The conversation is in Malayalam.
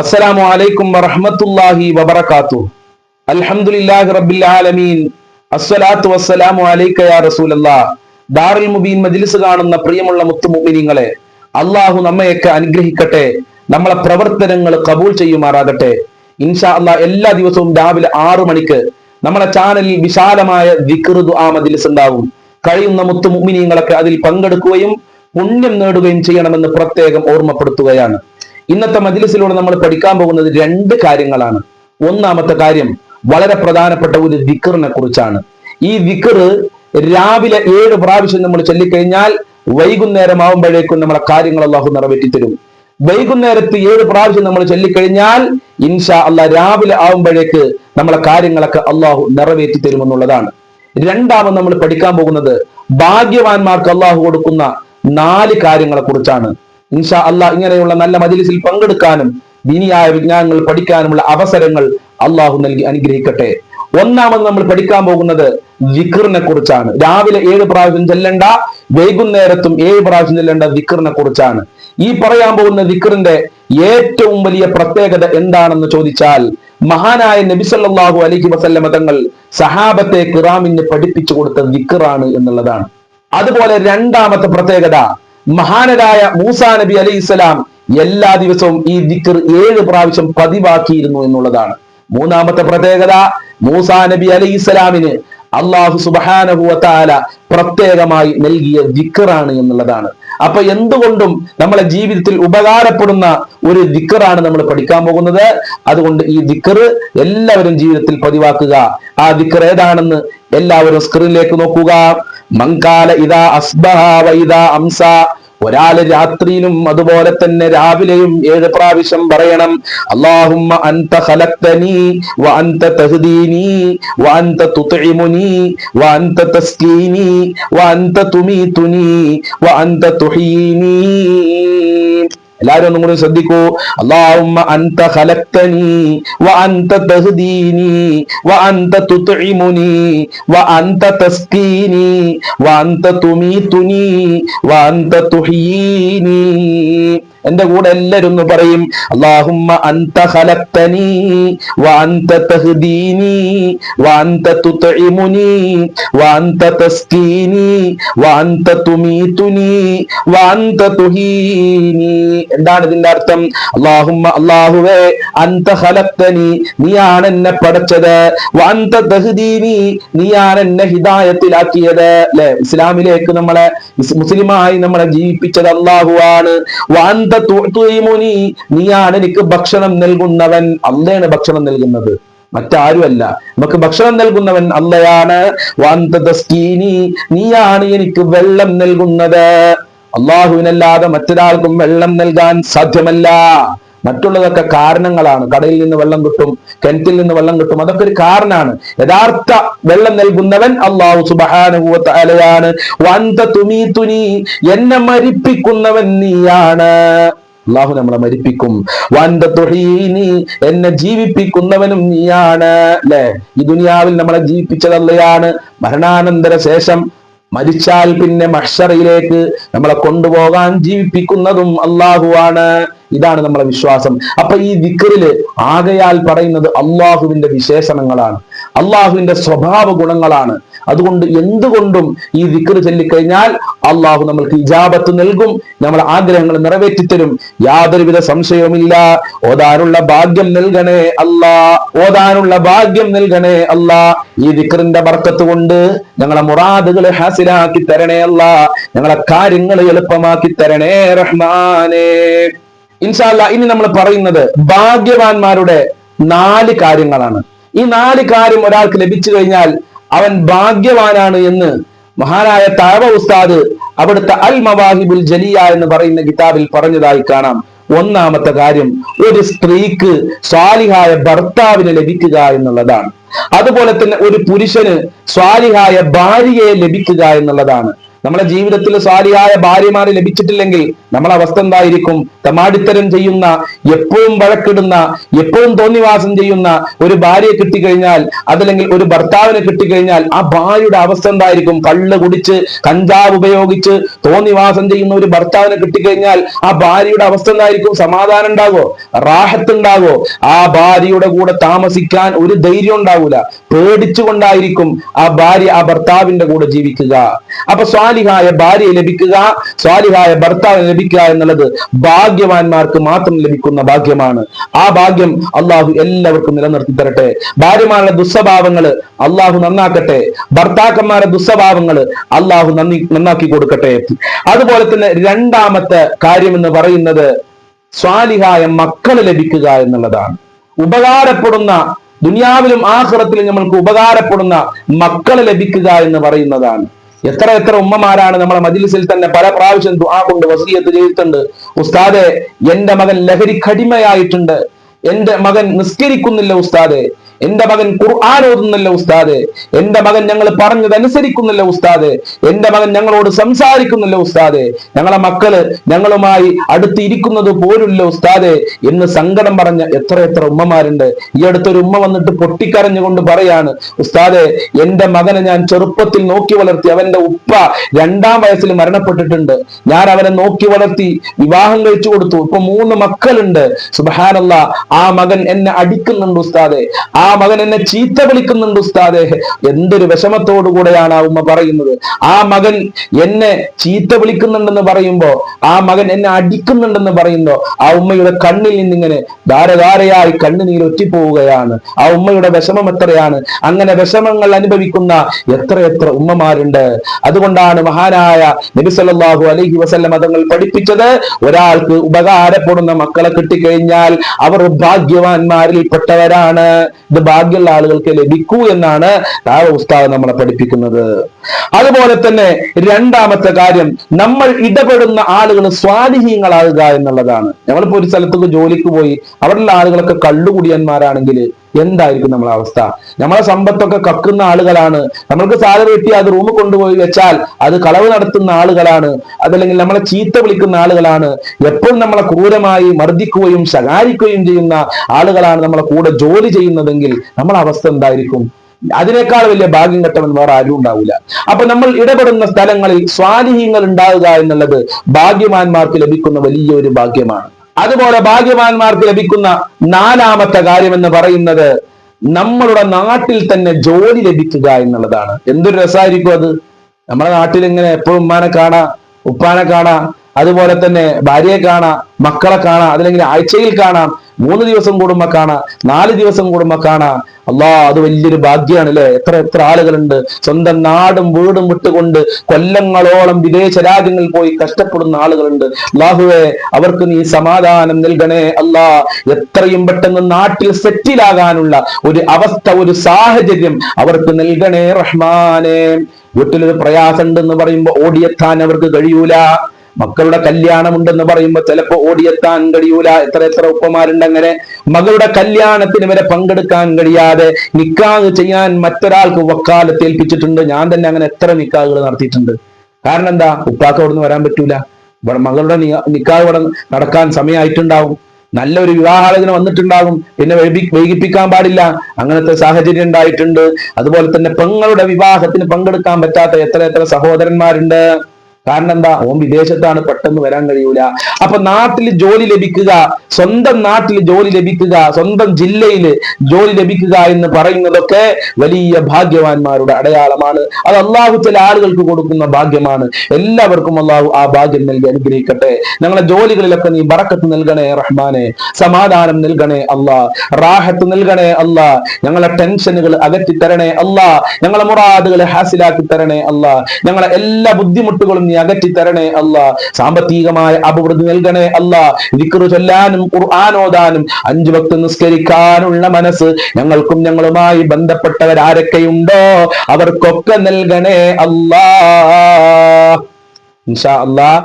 അസ്സലാമു അലൈക്കും വറഹ്മത്തുള്ളാഹി വബറകാത്തു. അൽഹംദുലില്ലാഹി റബ്ബിൽ ആലമീൻ. അസ്സലാത്തു വസ്സലാമു അലൈക യാ റസൂലല്ലാഹ് ദാറുൽ മുബീൻ മജ്ലിസ് കാണുന്ന പ്രിയമുള്ള മുത്തു മുഅ്മിനീങ്ങളെ അള്ളാഹു നമ്മയൊക്കെ അനുഗ്രഹിക്കട്ടെ. നമ്മളെ പ്രവർത്തനങ്ങൾ കബൂൽ ചെയ്യുമാറാകട്ടെ. ഇൻഷാ അല്ലാഹ് എല്ലാ ദിവസവും രാവിലെ ആറു മണിക്ക് നമ്മളെ ചാനലിൽ വിശാലമായ ദിക്ർ ആ മജ്ലിസ് ഉണ്ടാവും കഴിയുന്ന മുത്തു മുഅ്മിനീങ്ങളൊക്കെ അതിൽ പങ്കെടുക്കുകയും പുണ്യം നേടുകയും ചെയ്യണമെന്ന് പ്രത്യേകം ഓർമ്മപ്പെടുത്തുകയാണ്. ഇന്നത്തെ മജ്ലിസിലൂടെ നമ്മൾ പഠിക്കാൻ പോകുന്നത് രണ്ട് കാര്യങ്ങളാണ്. ഒന്നാമത്തെ കാര്യം വളരെ പ്രധാനപ്പെട്ട ഒരു ദിക്കറിനെ കുറിച്ചാണ്. ഈ ദിക്കർ രാവിലെ ഏഴ് പ്രാവശ്യം നമ്മൾ ചൊല്ലിക്കഴിഞ്ഞാൽ വൈകുന്നേരം ആവുമ്പോഴേക്കും നമ്മളെ കാര്യങ്ങൾ അള്ളാഹു നിറവേറ്റി തരും വൈകുന്നേരത്ത് ഏഴ് പ്രാവശ്യം നമ്മൾ ചൊല്ലിക്കഴിഞ്ഞാൽ ഇൻഷാ അല്ല രാവിലെ ആവുമ്പോഴേക്ക് നമ്മളെ കാര്യങ്ങളൊക്കെ അള്ളാഹു നിറവേറ്റി തരുമെന്നുള്ളതാണ് രണ്ടാമത് നമ്മൾ പഠിക്കാൻ പോകുന്നത് ഭാഗ്യവാന്മാർക്ക് അള്ളാഹു കൊടുക്കുന്ന നാല് കാര്യങ്ങളെ കുറിച്ചാണ് ഇൻഷാ അല്ലാ ഇങ്ങനെയുള്ള നല്ല മജിലിസിൽ പങ്കെടുക്കാനും ദീനിയായ വിജ്ഞാനങ്ങൾ പഠിക്കാനുമുള്ള അവസരങ്ങൾ അള്ളാഹു നൽകി അനുഗ്രഹിക്കട്ടെ. ഒന്നാമത് നമ്മൾ പഠിക്കാൻ പോകുന്നത് വിക്റിനെ കുറിച്ചാണ്. രാവിലെ ഏഴ് പ്രാവശ്യം ചെല്ലേണ്ട വൈകുന്നേരത്തും ഏഴ് പ്രാവശ്യം ചെല്ലേണ്ട വിക്റിനെ കുറിച്ചാണ്. ഈ പറയാൻ പോകുന്ന വിക്റിന്റെ ഏറ്റവും വലിയ പ്രത്യേകത എന്താണെന്ന് ചോദിച്ചാൽ മഹാനായ നബിസല്ലാഹു അലൈഹി വസല്ലമ തങ്ങൾ സഹാബത്തെ കിറാമിന് പഠിപ്പിച്ചു കൊടുത്ത വിക്റാണ് എന്നുള്ളതാണ്. അതുപോലെ രണ്ടാമത്തെ പ്രത്യേകത മഹാനരായ മൂസാ നബി അലൈഹി ഇസ്ലാം എല്ലാ ദിവസവും ഈ ദിക്കർ ഏഴ് പ്രാവശ്യം പതിവാക്കിയിരുന്നു എന്നുള്ളതാണ്. മൂന്നാമത്തെ പ്രത്യേകത മൂസാ നബി അലൈഹി ഇസ്ലാമിന് അള്ളാഹു സുബാനഹുവത്താല പ്രത്യേകമായി നൽകിയ ദിക്കറാണ് എന്നുള്ളതാണ്. അപ്പൊ എന്തുകൊണ്ടും നമ്മളെ ജീവിതത്തിൽ ഉപകാരപ്പെടുന്ന ഒരു ദിക്കറാണ് നമ്മൾ പഠിക്കാൻ പോകുന്നത്. അതുകൊണ്ട് ഈ ദിക്കർ എല്ലാവരും ജീവിതത്തിൽ പതിവാക്കുക. ആ ദിക്കർ ഏതാണെന്ന് എല്ലാവരും സ്ക്രീനിലേക്ക് നോക്കുക. മങ്കാല ഇതാ അസ്ബഹ അംസ. ഒരാൾ രാത്രിയിലും അതുപോലെ തന്നെ രാവിലെയും ഏഴ് പ്രാവശ്യം പറയണം. അള്ളാഹുമ്മ അൻത വ അൻത വ അൻത വ അൻത വ അൻത വ അൻത എല്ലാവരും ഒന്നും കൂടി ശ്രദ്ധിക്കൂ. അള്ളാഹുമ്മ അൻത ഖലഖ്തനി വ അൻത തഹ്ദീനി വ അൻത തുത്ഇമുനി വ അൻത തസ്കീനി വ അൻത തുമീതുനി വ അൻത തുഹീനി. എന്റെ കൂടെ എല്ലാരും ഒന്ന് പറയും അള്ളാഹുമ്മ വ വ വ വ വ എന്താണ് ഇതിന്റെ അർത്ഥം? അള്ളാഹുമ്മ അള്ളാഹുവേ അന്ത നീയാണ് എന്നെ പഠിച്ചത് വ നീയാണ് എന്നെ ഹിദായത്തിലാക്കിയത്. അല്ലെ ഇസ്ലാമിലേക്ക് നമ്മളെ മുസ്ലിമായി നമ്മളെ ജീവിപ്പിച്ചത് അള്ളാഹുവാണ് വ അൻത തുഅ്തിമുനി നീയാണ് എനിക്ക് ഭക്ഷണം നൽകുന്നവൻ അല്ലയാണ് ഭക്ഷണം നൽകുന്നത്. മറ്റാരുമല്ല. നമുക്ക് ഭക്ഷണം നൽകുന്നവൻ അല്ലയാണ് വാന്തീനി നീയാണ് എനിക്ക് വെള്ളം നൽകുന്നത്. അള്ളാഹുവിനല്ലാതെ മറ്റൊരാൾക്കും വെള്ളം നൽകാൻ സാധ്യമല്ല. മറ്റുള്ളതൊക്കെ കാരണങ്ങളാണ്. കടയിൽ നിന്ന് വെള്ളം കിട്ടും കിണറ്റിൽ നിന്ന് വെള്ളം കിട്ടും അതൊക്കെ ഒരു കാരണമാണ് യഥാർത്ഥ വെള്ളം നൽകുന്നവൻ അള്ളാഹു സുബാനുഭവത്തലയാണ് വന്ത തുമീ തുനി എന്നെ മരിപ്പിക്കുന്നവൻ നീയാണ്. അള്ളാഹു നമ്മളെ മരിപ്പിക്കും. വന്ത തുഹീനി എന്നെ ജീവിപ്പിക്കുന്നവനും നീയാണ്. അല്ലെ ഈ ദുനിയാവിൽ നമ്മളെ ജീവിപ്പിച്ചതല്ലയാണ്. മരണാനന്തര ശേഷം മരിച്ചാൽ പിന്നെ മഷറയിലേക്ക് നമ്മളെ കൊണ്ടുപോകാൻ ജീവിപ്പിക്കുന്നതും അള്ളാഹുവാണ്. ഇതാണ് നമ്മളെ വിശ്വാസം. അപ്പൊ ഈ ദിക്കറിൽ ആകയാൽ പറയുന്നത് അള്ളാഹുവിന്റെ വിശേഷണങ്ങളാണ്. അള്ളാഹുവിന്റെ സ്വഭാവ ഗുണങ്ങളാണ്. അതുകൊണ്ട് എന്തുകൊണ്ടും ഈ ദിക്കറ് ചൊല്ലിക്കഴിഞ്ഞാൽ അള്ളാഹു നമ്മൾക്ക് ഇജാബത്ത് നൽകും നമ്മളെ ആഗ്രഹങ്ങൾ നിറവേറ്റിത്തരും. യാതൊരുവിധ സംശയവുമില്ല. ഓതാനുള്ള ഭാഗ്യം നൽകണേ അല്ലാ. ഓതാനുള്ള ഭാഗ്യം നൽകണേ അല്ലാ. ഈ ദിക്കറിന്റെ ബർക്കത്ത് കൊണ്ട് ഞങ്ങളെ മുറാദുകളെ ഹാസിലാക്കി തരണേ അല്ല. ഞങ്ങളെ കാര്യങ്ങൾ എളുപ്പമാക്കി തരണേ റഹ്മാനേ. ഇൻഷാല്ല ഇനി നമ്മൾ പറയുന്നത് ഭാഗ്യവാന്മാരുടെ നാല് കാര്യങ്ങളാണ്. ഈ നാല് കാര്യം ഒരാൾക്ക് ലഭിച്ചു കഴിഞ്ഞാൽ അവൻ ഭാഗ്യവാനാണ് എന്ന് മഹാനായ താവ ഉസ്താദ് അവിടുത്തെ അൽ മവാഹിബുൽ ജലിയ എന്ന് പറയുന്ന കിതാബിൽ പറഞ്ഞതായി കാണാം. ഒന്നാമത്തെ കാര്യം ഒരു സ്ത്രീക്ക് സ്വാലിഹായ ഭർത്താവിന് ലഭിക്കുക എന്നുള്ളതാണ്. അതുപോലെ തന്നെ ഒരു പുരുഷന് സ്വാലിഹായ ഭാര്യയെ ലഭിക്കുക എന്നുള്ളതാണ്. നമ്മളെ ജീവിതത്തിൽ സാലിയായ ഭാര്യമാര് ലഭിച്ചിട്ടില്ലെങ്കിൽ നമ്മളെ അവസ്ഥ എന്തായിരിക്കും? തമാടിത്തരം ചെയ്യുന്ന എപ്പോഴും വഴക്കിടുന്ന എപ്പോഴും തോന്നിവാസം ചെയ്യുന്ന ഒരു ഭാര്യയെ കിട്ടിക്കഴിഞ്ഞാൽ അതല്ലെങ്കിൽ ഒരു ഭർത്താവിനെ കിട്ടിക്കഴിഞ്ഞാൽ ആ ഭാര്യയുടെ അവസ്ഥ എന്തായിരിക്കും? കള്ള് കുടിച്ച് കഞ്ചാവ് ഉപയോഗിച്ച് തോന്നിവാസം ചെയ്യുന്ന ഒരു ഭർത്താവിനെ കിട്ടിക്കഴിഞ്ഞാൽ ആ ഭാര്യയുടെ അവസ്ഥ എന്തായിരിക്കും? സമാധാനം ഉണ്ടാകോ റാഹത്ത് ഉണ്ടാകുമോ ആ ഭാര്യയുടെ കൂടെ താമസിക്കാൻ ഒരു ധൈര്യം ഉണ്ടാവൂല. പേടിച്ചുകൊണ്ടായിരിക്കും ആ ഭാര്യ ആ ഭർത്താവിന്റെ കൂടെ ജീവിക്കുക. അപ്പൊ സ്വാലിഹായ ഭാര്യ ലഭിക്കുക സ്വാലിഹായ ഭർത്താവ് ലഭിക്കുക എന്നുള്ളത് ഭാഗ്യവാന്മാർക്ക് മാത്രം ലഭിക്കുന്ന ഭാഗ്യമാണ്. ആ ഭാഗ്യം അള്ളാഹു എല്ലാവർക്കും നിലനിർത്തി തരട്ടെ. ഭാര്യമാരുടെ ദുസ്വഭാവങ്ങൾ അള്ളാഹു നന്നാക്കട്ടെ. ഭർത്താക്കന്മാരുടെ ദുസ്വഭാവങ്ങൾ അള്ളാഹു നന്ദി നന്നാക്കി കൊടുക്കട്ടെ. അതുപോലെ തന്നെ രണ്ടാമത്തെ കാര്യം എന്ന് പറയുന്നത് സ്വാലിഹായ മക്കൾ ലഭിക്കുക എന്നുള്ളതാണ്. ഉപകാരപ്പെടുന്ന ദുനിയാവിലും ആഹ്റത്തിലും നമ്മൾക്ക് ഉപകാരപ്പെടുന്ന മക്കൾ ലഭിക്കുക എന്ന് പറയുന്നതാണ്. എത്ര എത്ര ഉമ്മമാരാണ് നമ്മളെ മജിലിസിൽ തന്നെ പല പ്രാവശ്യം ദുആ കൊണ്ട് വസീയത്ത് ചെയ്തിട്ടുണ്ട്. ഉസ്താദെ എന്റെ മകൻ ലഹരി കടിമയായിട്ടുണ്ട് എന്റെ മകൻ നിസ്കരിക്കുന്നില്ല ഉസ്താദെ. എന്റെ മകൻ ഖുർആൻ ഓതുന്നില്ല ഉസ്താദ്? എന്റെ മകൻ ഞങ്ങൾ പറഞ്ഞത് അനുസരിക്കുന്നില്ല ഉസ്താദ്? എന്റെ മകൻ ഞങ്ങളോട് സംസാരിക്കുന്നില്ല ഉസ്താദ്? ഞങ്ങളെ മക്കൾ ഞങ്ങളുമായി അടുത്തിരിക്കുന്നത് പോലുമില്ല ഉസ്താദ്? എന്ന് സങ്കടം പറഞ്ഞ എത്ര എത്ര ഉമ്മമാരുണ്ട്. ഈ അടുത്തൊരു ഉമ്മ വന്നിട്ട് പൊട്ടിക്കരഞ്ഞുകൊണ്ട് പറയാണ് ഉസ്താദ് എന്റെ മകനെ ഞാൻ ചെറുപ്പത്തിൽ നോക്കി വളർത്തി അവന്റെ ഉപ്പ രണ്ടാം വയസ്സിൽ മരണപ്പെട്ടിട്ടുണ്ട്. ഞാൻ അവനെ നോക്കി വളർത്തി വിവാഹം കഴിച്ചു കൊടുത്തു. ഇപ്പൊ മൂന്ന് മക്കളുണ്ട്. സുബാനല്ല ആ മകൻ എന്നെ അടിക്കുന്നുണ്ട് ഉസ്താദെ. ആ മകൻ എന്നെ ചീത്ത വിളിക്കുന്നുണ്ട് ഉസ്താദേ. എന്തൊരു വിഷമത്തോടു കൂടെയാണ് ആ ഉമ്മ പറയുന്നത്. ആ മകൻ എന്നെ ചീത്ത വിളിക്കുന്നുണ്ടെന്ന് പറയുമ്പോ ആ മകൻ എന്നെ അടിക്കുന്നുണ്ടെന്ന് പറയുമ്പോ ആ ഉമ്മയുടെ കണ്ണിൽ നിന്നിങ്ങനെ ധാരധാരയായി കണ്ണുനീർ ഒറ്റിപ്പോവുകയാണ്. ആ ഉമ്മയുടെ വിഷമം എത്രയാണ്? അങ്ങനെ വിഷമങ്ങൾ അനുഭവിക്കുന്ന എത്ര എത്ര ഉമ്മമാരുണ്ട്. അതുകൊണ്ടാണ് മഹാനായ നബി സല്ലല്ലാഹു അലൈഹി വസല്ലം തങ്ങൾ പഠിപ്പിച്ചത്. ഒരാൾക്ക് ഉപകാരപ്പെടുന്ന മക്കളെ കിട്ടിക്കഴിഞ്ഞാൽ അവർ ഭാഗ്യവാന്മാരിൽ പെട്ടവരാണ് ഇത് ഭാഗ്യമുള്ള ആളുകൾക്ക് ലഭിക്കൂ എന്നാണ് താഴെ ഉസ്താദ് നമ്മളെ പഠിപ്പിക്കുന്നത്. അതുപോലെ തന്നെ രണ്ടാമത്തെ കാര്യം നമ്മൾ ഇടപെടുന്ന ആളുകൾ സ്വാധീനങ്ങളാകുക എന്നുള്ളതാണ്. നമ്മളിപ്പോ ഒരു സ്ഥലത്തേക്ക് ജോലിക്ക് പോയി അവിടെയുള്ള ആളുകളൊക്കെ കള്ളുകുടിയന്മാരാണെങ്കിൽ എന്തായിരിക്കും നമ്മളെ അവസ്ഥ? നമ്മളെ സമ്പത്തൊക്കെ കക്കുന്ന ആളുകളാണ്. നമ്മൾക്ക് സാലറി കിട്ടി അത് റൂമിൽ കൊണ്ടുപോയി വെച്ചാൽ അത് കളവ് നടത്തുന്ന ആളുകളാണ്. അതല്ലെങ്കിൽ നമ്മളെ ചീത്ത വിളിക്കുന്ന ആളുകളാണ്. എപ്പോഴും നമ്മളെ ക്രൂരമായി മർദ്ദിക്കുകയും ശകാരിക്കുകയും ചെയ്യുന്ന ആളുകളാണ് നമ്മളെ കൂടെ ജോലി ചെയ്യുന്നതെങ്കിൽ നമ്മളെ അവസ്ഥ എന്തായിരിക്കും? അതിനേക്കാൾ വലിയ ഭാഗ്യം കെട്ടവൻ വേറെ ആരും ഉണ്ടാവില്ല. അപ്പൊ നമ്മൾ ഇടപെടുന്ന സ്ഥലങ്ങളിൽ സ്വാധീനങ്ങൾ ഉണ്ടാവുക എന്നുള്ളത് ഭാഗ്യവാന്മാർക്ക് ലഭിക്കുന്ന വലിയൊരു ഭാഗ്യമാണ്. അതുപോലെ ഭാഗ്യവാന്മാർക്ക് ലഭിക്കുന്ന നാലാമത്തെ കാര്യം എന്ന് പറയുന്നത് നമ്മളുടെ നാട്ടിൽ തന്നെ ജോലി ലഭിക്കുക എന്നുള്ളതാണ്. എന്തൊരു രസമായിരിക്കും അത്? നമ്മുടെ നാട്ടിൽ ഇങ്ങനെ എപ്പോഴും ഉമ്മാനെ കാണാ ഉപ്പാനെ കാണാം അതുപോലെ തന്നെ ഭാര്യയെ കാണാം മക്കളെ കാണാം അതല്ലെങ്കിൽ ആഴ്ചയിൽ കാണാം മൂന്ന് ദിവസം കൂടുമ്പോ കാണാം നാല് ദിവസം കൂടുമ്പോ കാണാം. അല്ലാ അത് വലിയൊരു ഭാഗ്യമാണ് അല്ലെ എത്ര എത്ര ആളുകളുണ്ട്. സ്വന്തം നാടും വീടും വിട്ടുകൊണ്ട് കൊല്ലങ്ങളോളം വിദേശ രാജ്യങ്ങളിൽ പോയി കഷ്ടപ്പെടുന്ന ആളുകളുണ്ട്. അള്ളാഹുവെ അവർക്ക് നീ സമാധാനം നൽകണേ. അല്ലാ എത്രയും പെട്ടെന്ന് നാട്ടിൽ സെറ്റിലാകാനുള്ള ഒരു അവസ്ഥ ഒരു സാഹചര്യം അവർക്ക് നൽകണേ റഹ്മാനെ. വീട്ടിലൊരു പ്രയാസമുണ്ടെന്ന് പറയുമ്പോ ഓടിയെത്താൻ അവർക്ക് കഴിയൂല. മക്കളുടെ കല്യാണം ഉണ്ടെന്ന് പറയുമ്പോൾ ചിലപ്പോ ഓടിയെത്താൻ കഴിയൂല എത്ര എത്ര ഉപ്പമാരുണ്ട് അങ്ങനെ. മകളുടെ കല്യാണത്തിന് വരെ പങ്കെടുക്കാൻ കഴിയാതെ നിക്കാഹ് ചെയ്യാൻ മറ്റൊരാൾക്ക് വക്കാലത്ത് ഏൽപ്പിച്ചിട്ടുണ്ട്. ഞാൻ തന്നെ അങ്ങനെ എത്ര നിക്കാഹുകൾ നടത്തിയിട്ടുണ്ട്. കാരണം എന്താ? ഉപ്പാക്ക് അവിടുന്ന് വരാൻ പറ്റൂല. മകളുടെ നിക്കാഹ് ഇവിടെ നടക്കാൻ സമയമായിട്ടുണ്ടാവും. നല്ലൊരു വിവാഹാലോചന വന്നിട്ടുണ്ടാകും. പിന്നെ വൈകി- വൈകിപ്പിക്കാൻ പാടില്ല. അങ്ങനത്തെ സാഹചര്യം ഉണ്ടായിട്ടുണ്ട്. അതുപോലെ തന്നെ പെങ്ങളുടെ വിവാഹത്തിന് പങ്കെടുക്കാൻ പറ്റാത്ത എത്ര എത്ര സഹോദരന്മാരുണ്ട്. കാരണം എന്താ? ഓൻ വിദേശത്താണ് പെട്ടെന്ന് വരാൻ കഴിയൂല. അപ്പൊ നാട്ടിൽ ജോലി ലഭിക്കുക സ്വന്തം നാട്ടിൽ ജോലി ലഭിക്കുക സ്വന്തം ജില്ലയിൽ ജോലി ലഭിക്കുക എന്ന് പറയുന്നതൊക്കെ വലിയ ഭാഗ്യവാന്മാരുടെ അടയാളമാണ്. അത് അള്ളാഹു ചില ആളുകൾക്ക് കൊടുക്കുന്ന ഭാഗ്യമാണ്. എല്ലാവർക്കും അള്ളാഹു ആ ഭാഗ്യം നൽകി അനുഗ്രഹിക്കട്ടെ. ഞങ്ങളെ ജോലികളിലൊക്കെ നീ ബറക്കത്ത് നൽകണേ റഹ്മാനെ. സമാധാനം നൽകണേ അല്ലാ റാഹത്ത് നൽകണേ അല്ലാ ഞങ്ങളെ ടെൻഷനുകൾ അകറ്റി തരണേ അല്ലാ ഞങ്ങളെ മുറാദുകൾ ഹാസിലാക്കി തരണേ അല്ലാ ഞങ്ങളെ എല്ലാ ബുദ്ധിമുട്ടുകളും നീ അകറ്റി തരണേ അല്ല. സാമ്പത്തികമായ അഭിവൃദ്ധി നൽകണേ അല്ല. വിക്രു ചൊല്ലാനും ഖുർആൻ ഓതാനും അഞ്ചു ഭക്ത് നിസ്കരിക്കാനുള്ള മനസ്സ് ഞങ്ങൾക്കും ഞങ്ങളുമായി ബന്ധപ്പെട്ടവരാരൊക്കെയുണ്ടോ? അവർക്കൊക്കെ നൽകണേ അല്ലാ. ഇൻഷാ അല്ലാ.